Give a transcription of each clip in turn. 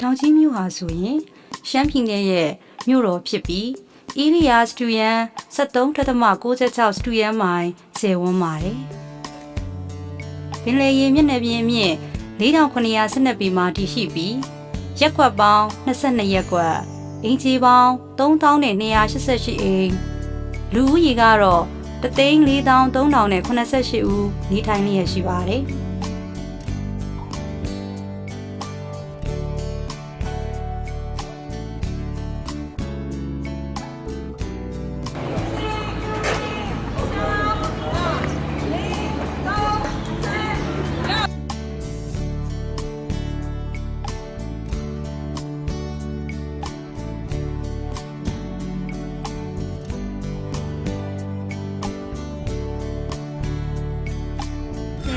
တောင်ကြီးမြို့ဟာဆိုရင်ရှမ်းပြည်နယ်ရဲ့မြို့တော်ဖြစ်ပြီးဧရိယာစတူယန်73.66စတူယန်မိုင်ကျယ်ဝန်းပါတယ်။ပင်လယ်ရေမျက်နှာပြင်အမြင့်4912ပေမှာတည်ရှိပြီးရက်ကွက်ပေါင်း22ရက်ကွက်အင်ဂျီပေါင်း3288အိမ်လူဦးရေကတော့34388ဦးနေထိုင်လျက်ရှိပါတယ်။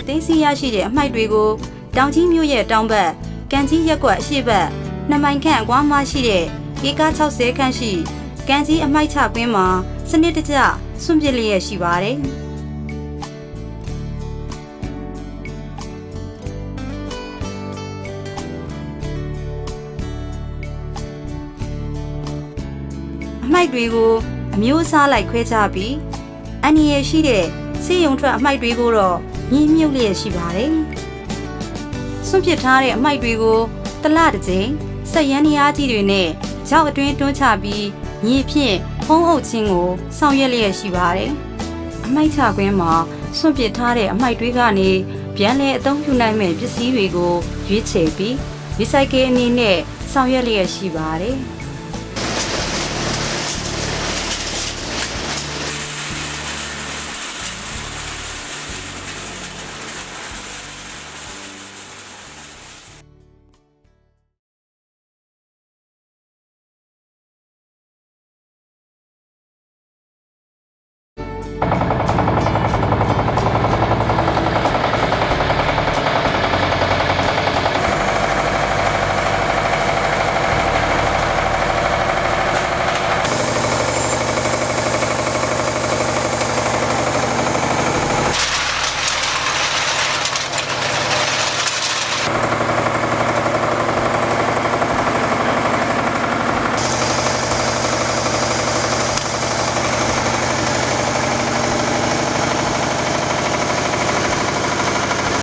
သိမ်းဆည်းရရှိတဲ့အမှိုက်တွေကိုတောင်ကြီးမြို့ရဲ့တောင်ဘက်ကံကြီးရက်ကွက်အရှိတ်ဘက်နှစ်မိုင်ခန့်အကွာမှရှိတဲ့ဧက60ခန့်ရှိကံကြီးအမှိုက်ချကွင်းမှာစနစ်တကျဆွန့်ပစ်လျက်ရှိပါတယ်။အမှိုက်တွေကိုအမျိုးအစားလိုက်ခွဲခြားပြီးအန်ရရှိတဲ့စေယုံထွက်အမှိုက်တွေကိုတော့ ညှင်းမြုပ်လျက်ရှိပါတယ်။ဆွန့်ပစ်ထားတဲ့အမှိုက်တွေကိုတလတစ်ကြိမ်ဆက်ရန်နေအားကြီးတွေနဲ့ကြောက်အတွင်းတွန်းချပြီးညီဖြင့်ဖုံးအုပ်ခြင်းကိုဆောင်ရွက်လျက်ရှိပါတယ်။အမှိုက်ချကွင်းမှာဆွန့်ပစ်ထားတဲ့အမှိုက်တွေကနေပြန်လည်အသုံးပြုနိုင်မဲ့ပစ္စည်းတွေကိုရွေးချယ်ပြီး recycle အနေနဲ့ဆောင်ရွက်လျက်ရှိပါတယ်။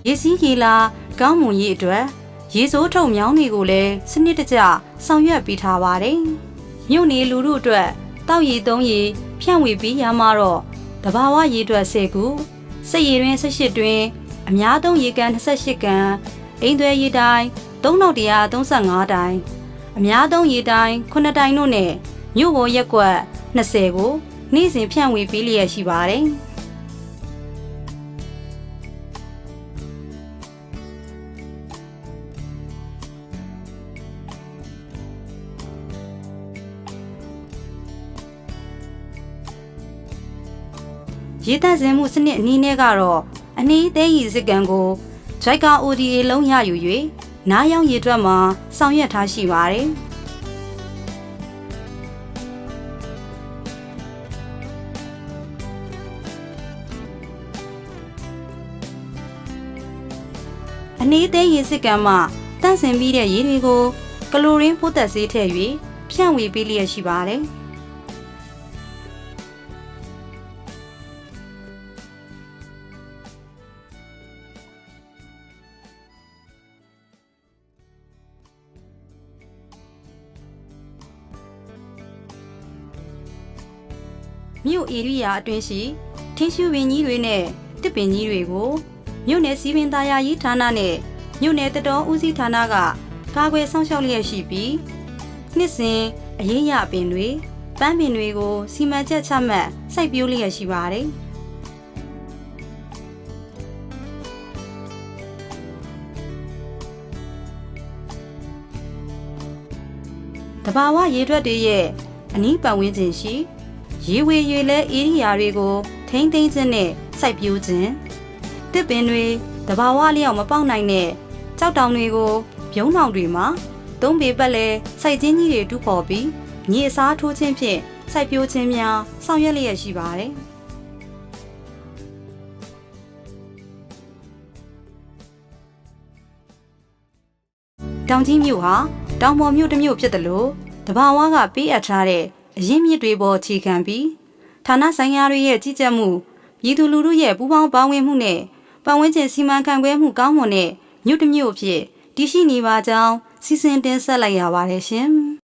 ရေစီးရေလာကောင်းမွန်ရေးအတွက်ရေစိုးထုံမြောင်းတွေကိုလည်းစနစ်တကျဆောင်ရွက်ပေးထားပါတယ်။မြို့နေလူထုအတွက်တောက်ရည်သုံးရည်ဖြန့်ဝေပေးရမှာတော့တဘာဝရေအတွက်10ခုစက်ရည်တွင်18တွင်အများသုံးရေကန်28ကန်အိမ်သွဲရေတိုင်း3135တိုင်းအများသုံးရေတိုင်း9တိုင်းတို့နဲ့မြို့ပေါ်ရက်ကွက်20ကိုနေ့စဉ်ဖြန့်ဝေပေးလျက်ရှိပါတယ်။ ရေတန့်စင်မှုစနစ်အနည်းနဲ့ကတော့အနည်းသေးရည်စကံကို JICA ODA လုံးရယူ၍နားရောင်ရေတွက်မှာဆောင်ရွက်ထားရှိပါတယ်။အနည်းသေးရေစစ်ကံမှတန့်စင်ပြီးတဲ့ရေတွေကိုကလိုရင်းပိုးသက်ဆေးထည့်၍ဖြန့်ဝေပေးလျက်ရှိပါတယ်။ မြို့ဧရိယာအတွင်းရှိထင်းရှူပင်ကြီးတွေနဲ့တစ်ပင်ကြီးတွေကိုမြို့နယ်စီးပင်သားယာရေးဌာနနဲ့မြို့နယ်တတော်ဦးစီးဌာနကကာကွယ်ဆောင်ရှောက်လျက်ရှိပြီးနှစ်စဉ်အရေးရပင်တွေပန်းပင်တွေကိုစီမံချက်ချမှတ်စိုက်ပျိုးလျက်ရှိပါတယ်။တဘာဝရေထွက်တွေရဲ့အနီးပတ်ဝန်းကျင်ရှိ ရေဝေရေလဲဧရိယာတွေကို ထိမ့်သိမ်းခြင်းနဲ့စိုက်ပျိုးခြင်းတစ်ပင်တွေတဘာဝလျောက်မပေါက်နိုင်တဲ့ကြောက်တောင်တွေကိုပြုံးတောင်တွေမှာသုံးပေပတ်လဲစိုက်ခြင်းကြီးတွေတူးဖော်ပြီးမြေအစားထိုးခြင်းဖြင့်စိုက်ပျိုးခြင်းများဆောင်ရွက်လျက်ရှိပါတယ်။တောင်ကြီးမြို့ဟာတောင်ပေါ်မြို့တစ်မြို့ဖြစ်တယ်လို့တဘာဝကပေးအပ်ထားတဲ့ အရင်းမြစ်တွေပေါ်အခြေခံပြီးဌာနဆိုင်ရာတွေရဲ့ကြီးကြပ်မှုပြည်သူလူထုရဲ့ပူးပေါင်းပါဝင်မှုနဲ့ပတ်ဝန်းကျင်စီမံခန့်ခွဲမှုကောင်းမွန်တဲ့မြို့တစ်မြို့ဖြစ်တည်ရှိနေပါကြောင်းစီစဉ်တင်ဆက်လိုက်ရပါတယ်ရှင်။